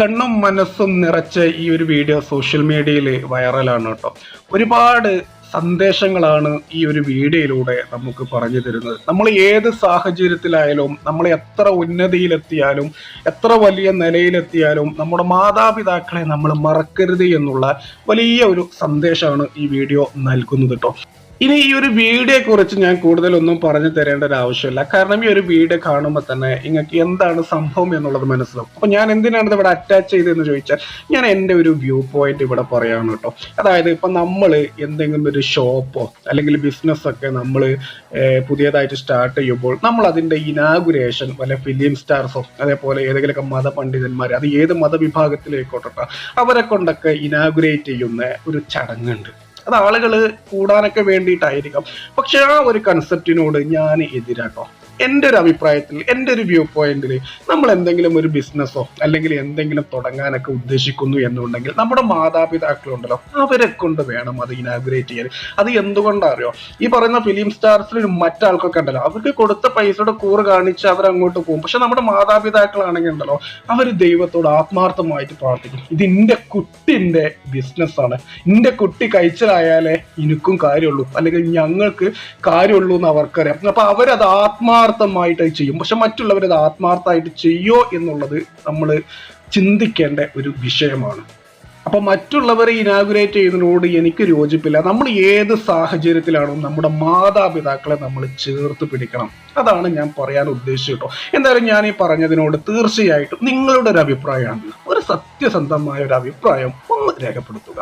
കണ്ണും മനസ്സും നിറച്ച ഈ ഒരു വീഡിയോ സോഷ്യൽ മീഡിയയിൽ വൈറലാണ് കേട്ടോ. ഒരുപാട് സന്ദേശങ്ങളാണ് ഈ ഒരു വീഡിയോയിലൂടെ നമുക്ക് പറഞ്ഞു തരുന്നത്. നമ്മൾ ഏത് സാഹചര്യത്തിലായാലും നമ്മൾ എത്ര ഉന്നതിയിലെത്തിയാലും എത്ര വലിയ നിലയിലെത്തിയാലും നമ്മുടെ മാതാപിതാക്കളെ നമ്മൾ മറക്കരുത് എന്നുള്ള വലിയ ഒരു സന്ദേശമാണ് ഈ വീഡിയോ നൽകുന്നത് കേട്ടോ. ഇനി ഈ ഒരു വീഡിയോയെ കുറിച്ച് ഞാൻ കൂടുതലൊന്നും പറഞ്ഞു തരേണ്ട ഒരു ആവശ്യമില്ല. കാരണം ഈ ഒരു വീഡിയോ കാണുമ്പോൾ തന്നെ നിങ്ങൾക്ക് എന്താണ് സംഭവം എന്നുള്ളത് മനസ്സിലാവും. അപ്പൊ ഞാൻ എന്തിനാണ് ഇവിടെ അറ്റാച്ച് ചെയ്തതെന്ന് ചോദിച്ചാൽ ഞാൻ എന്റെ ഒരു വ്യൂ പോയിന്റ് ഇവിടെ പറയാണ് കേട്ടോ. അതായത് ഇപ്പൊ നമ്മൾ എന്തെങ്കിലും ഒരു ഷോപ്പോ അല്ലെങ്കിൽ ബിസിനസ് ഒക്കെ നമ്മൾ പുതിയതായിട്ട് സ്റ്റാർട്ട് ചെയ്യുമ്പോൾ നമ്മൾ അതിന്റെ ഇനാഗുരേഷൻ വല്ല ഫിലിം സ്റ്റാർസോ അതേപോലെ ഏതെങ്കിലുമൊക്കെ മതപണ്ഡിതന്മാർ അത് ഏത് മതവിഭാഗത്തിലേക്കോട്ടോ അവരെ കൊണ്ടൊക്കെ ഇനാഗുരേറ്റ് ചെയ്യുന്ന ഒരു ചടങ്ങുണ്ട്. അത് ആളുകൾ കൂടാനൊക്കെ വേണ്ടിയിട്ടായിരിക്കാം. പക്ഷെ ആ ഒരു കൺസെപ്റ്റിനോട് ഞാൻ എതിരാട്ടോ. എന്റെ ഒരു അഭിപ്രായത്തിൽ എന്റെ ഒരു വ്യൂ പോയിന്റിൽ നമ്മൾ എന്തെങ്കിലും ഒരു ബിസിനസ്സോ അല്ലെങ്കിൽ എന്തെങ്കിലും തുടങ്ങാനൊക്കെ ഉദ്ദേശിക്കുന്നു എന്നുണ്ടെങ്കിൽ നമ്മുടെ മാതാപിതാക്കളുണ്ടല്ലോ അവരെ കൊണ്ട് വേണം അത് ഇനാഗുറേറ്റ് ചെയ്യാൻ. അത് എന്തുകൊണ്ടറിയോ? ഈ പറയുന്ന ഫിലിം സ്റ്റാർസിൽ മറ്റാൾക്കൊക്കെ ഉണ്ടല്ലോ അവർക്ക് കൊടുത്ത പൈസയുടെ കൂറ് കാണിച്ച് അവർ അങ്ങോട്ട് പോകും. പക്ഷെ നമ്മുടെ മാതാപിതാക്കളാണെങ്കിൽ ഉണ്ടല്ലോ അവർ ദൈവത്തോട് ആത്മാർത്ഥമായിട്ട് പ്രാർത്ഥിക്കും. ഇത് എന്റെ കുട്ടിന്റെ ബിസിനസ്സാണ് എന്റെ കുട്ടി കഴിച്ചലായാലേ എനിക്കും കാര്യമുള്ളൂ. അല്ലെങ്കിൽ ഞങ്ങൾക്ക് കാര്യമുള്ളൂ എന്ന് അവർക്കറിയാം. അപ്പൊ അവരത് ആത്മാർത്ഥമായിട്ട് ചെയ്യും. പക്ഷെ മറ്റുള്ളവരത് ആത്മാർത്ഥമായിട്ട് ചെയ്യോ എന്നുള്ളത് നമ്മൾ ചിന്തിക്കേണ്ട ഒരു വിഷയമാണ്. അപ്പൊ മറ്റുള്ളവരെ ഇനാഗുറേറ്റ് ചെയ്യുന്നതിനോട് എനിക്ക് യോജിപ്പില്ല. നമ്മൾ ഏത് സാഹചര്യത്തിലാണോ നമ്മുടെ മാതാപിതാക്കളെ നമ്മൾ ചേർത്ത് പിടിക്കണം. അതാണ് ഞാൻ പറയാൻ ഉദ്ദേശിച്ചത് കേട്ടോ. എന്തായാലും ഞാൻ ഈ പറഞ്ഞതിനോട് തീർച്ചയായിട്ടും നിങ്ങളുടെ ഒരു അഭിപ്രായമാണ്. ഒരു സത്യസന്ധമായ ഒരു അഭിപ്രായം ഒന്ന് രേഖപ്പെടുത്തുക.